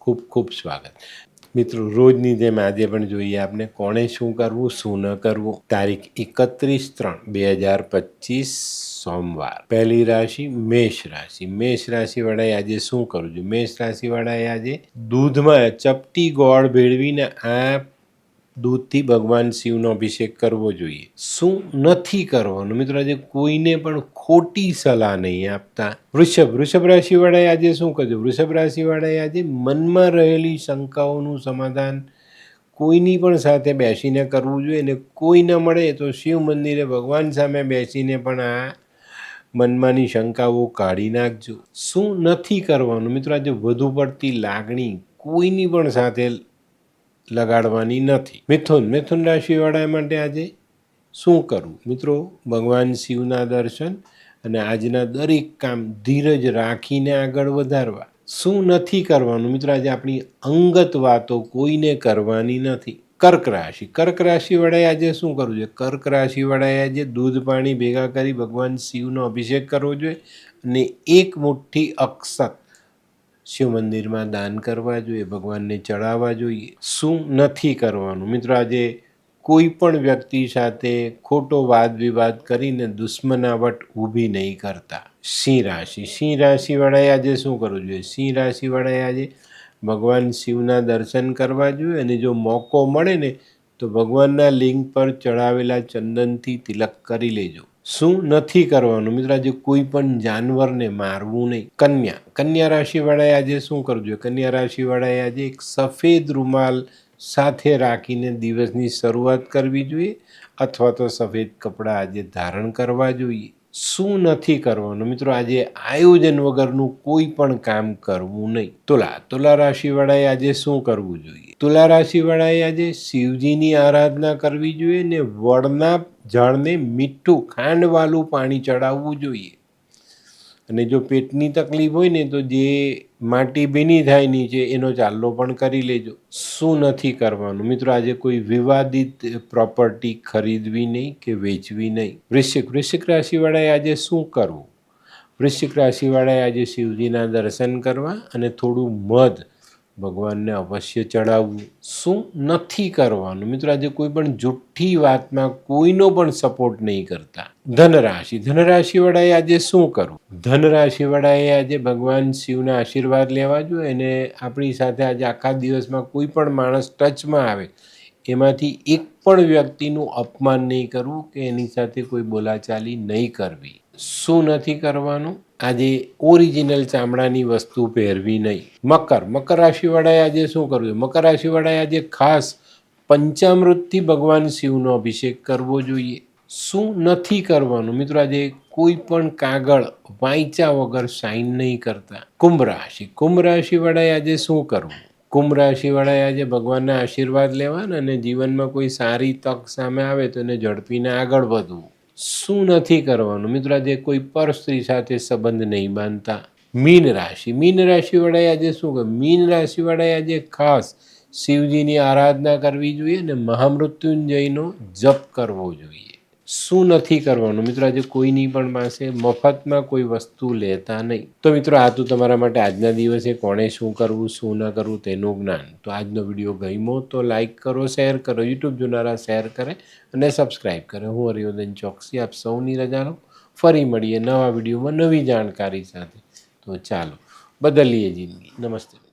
ખૂબ ખૂબ સ્વાગત. મિત્રો, રોજની જેમ આજે પણ જોઈએ આપને કોણે શું કરવું, શું ન કરવું? તારીખ એકત્રીસ ત્રણ બે હજાર પચીસ, સોમવાર. પહેલી રાશિ મેષ રાશિ. મેષ રાશિ વાળાએ આજે શું કરવું જોઈએ મેષ રાશિ વાળાએ આજે દૂધમાં ચપટી ગોળ ભેળવીને આ દૂધથી ભગવાન શિવનો અભિષેક કરવો જોઈએ. શું નથી કરવાનું? મિત્રો, આજે કોઈને પણ ખોટી સલાહ નહીં આપતા. વૃષભ વૃષભ રાશિવાળાએ આજે શું કરજો વૃષભ રાશિવાળાએ આજે મનમાં રહેલી શંકાઓનું સમાધાન કોઈની પણ સાથે બેસીને કરવું જોઈએ ને કોઈ ન મળે તો શિવ મંદિરે ભગવાન સામે બેસીને પણ આ મનમાંની શંકાઓ કાઢી નાખજો. શું નથી કરવાનું? મિત્રો, આજે વધુ પડતી લાગણી કોઈની પણ સાથે લગાડવાની નથી. મિથુન મિથુન રાશિવાળા માટે આજે શું કરવું? મિત્રો, ભગવાન શિવના દર્શન અને આજના દરેક કામ ધીરજ રાખીને આગળ વધારવા. શું નથી કરવાનું? મિત્રો, આજે આપણી અંગત વાતો કોઈને કરવાની નથી. કર્ક રાશિ. કર્ક રાશિવાળાએ આજે શું કરવું જોઈએ? કર્ક રાશિવાળાએ આજે દૂધ પાણી ભેગા કરી ભગવાન શિવનો અભિષેક કરવો જોઈએ અને એક મુઠ્ઠી અક્ષત શિવ મંદિરમાં દાન કરવા જોઈએ, ભગવાનને ચડાવવા જોઈએ. શું નથી કરવાનું? મિત્રો, આજે કોઈ પણ વ્યક્તિ સાથે ખોટો વાદ વિવાદ કરીને દુશ્મનાવટ ઊભી નહીં કરતા. સિંહ રાશિ. સિંહ રાશિવાળાએ આજે શું કરવું જોઈએ? સિંહ રાશિવાળાએ આજે ભગવાન શિવના દર્શન કરવા જોઈએ અને જો મોકો મળે ને, તો ભગવાનના લિંગ પર ચડાવેલા ચંદનથી તિલક કરી લેજો. શું નથી કરવાનું? મિત્રો, આજે કોઈ પણ જાનવરને મારવું નહીં. કન્યા. કન્યા રાશિવાળાએ આજે શું કરવું જોઈએ? કન્યા રાશિવાળાએ આજે એક સફેદ રૂમાલ સાથે રાખીને દિવસની શરૂઆત કરવી જોઈએ અથવા તો સફેદ કપડાં આજે ધારણ કરવા જોઈએ. શું નથી કરવાનું? મિત્રો, આજે આયોજન વગરનું કોઈ પણ કામ કરવું નહીં. તુલા તુલા રાશિવાળાએ આજે શું કરવું જોઈએ? તુલા રાશિવાળાએ આજે શિવજીની આરાધના કરવી જોઈએ ને વડના ઝાડને મીઠું ખાંડવાળું પાણી ચડાવવું જોઈએ. અને જો પેટની તકલીફ હોય ને, તો જે માટી ભીની થાય નીચે, એનો ચાલ્લો પણ કરી લેજો. શું નથી કરવાનું? મિત્રો, આજે કોઈ વિવાદિત પ્રોપર્ટી ખરીદવી નહીં કે વેચવી નહીં? વૃશ્ચિક વૃશ્ચિક રાશિવાળાએ આજે શું કરવું? વૃશ્ચિક રાશિવાળાએ આજે શિવજીના દર્શન કરવા અને થોડું મધ ભગવાનને અવશ્ય ચડાવવું. શું નથી કરવાનું? મિત્રો, આજે કોઈ પણ જુઠ્ઠી વાતમાં કોઈનો પણ સપોર્ટ નહીં કરતા. ધનરાશિ. ધનરાશિવાળાએ આજે શું કરવું? ધનરાશિવાળાએ આજે ભગવાન શિવના આશીર્વાદ લેવા જોઈએ અને આપણી સાથે આજે આખા દિવસમાં કોઈ પણ માણસ ટચમાં આવે, એમાંથી એક પણ વ્યક્તિનું અપમાન નહીં કરવું કે એની સાથે કોઈ બોલાચાલી નહીં કરવી. શું નથી કરવાનું? આજે ઓરિજિનલ ચામડાની વસ્તુ પહેરવી નહીં. મકર. મકર રાશિવાળાએ આજે શું કરવું મકર રાશિવાળાએ આજે ખાસ પંચામૃતથી ભગવાન શિવનો અભિષેક કરવો જોઈએ. શું નથી કરવાનું? મિત્રો, આજે કોઈ પણ કાગળ વાંચ્યા વગર સાઇન નહીં કરતા. કુંભ રાશિ. કુંભ રાશિવાળાએ આજે શું કરવું? કુંભ રાશિવાળાએ આજે ભગવાનના આશીર્વાદ લેવાના અને જીવનમાં કોઈ સારી તક સામે આવે તો એને ઝડપીને આગળ વધવું. શું નથી કરવાનું? મિત્રો, આજે કોઈ પર સ્ત્રી સાથે સંબંધ નહીં બાંધતા. મીન રાશિ. મીન રાશિવાળાએ આજે શું કહે મીન રાશિવાળાએ આજે ખાસ શિવજીની આરાધના કરવી જોઈએ અને મહામૃત્યુંજયનો જપ કરવો જોઈએ. શું નથી કરવાનું? મિત્રો, આજે કોઈની પણ પાસે મફતમાં કોઈ વસ્તુ લેતા નહીં. તો મિત્રો, આ તો તમારા માટે આજના દિવસે કોણે શું કરવું, શું ન કરવું તેનું જ્ઞાન. તો આજનો વીડિયો ગમ્યો તો લાઇક કરો, શેર કરો, યુટ્યુબ જોનારા શેર કરે અને સબસ્ક્રાઈબ કરે. હું હરિવર્ધન ચોકસી, આપ સૌની રજા લો ફરી મળીએ નવા વિડીયોમાં નવી જાણકારી સાથે. તો ચાલો, બદલીએ જિંદગી. નમસ્તે.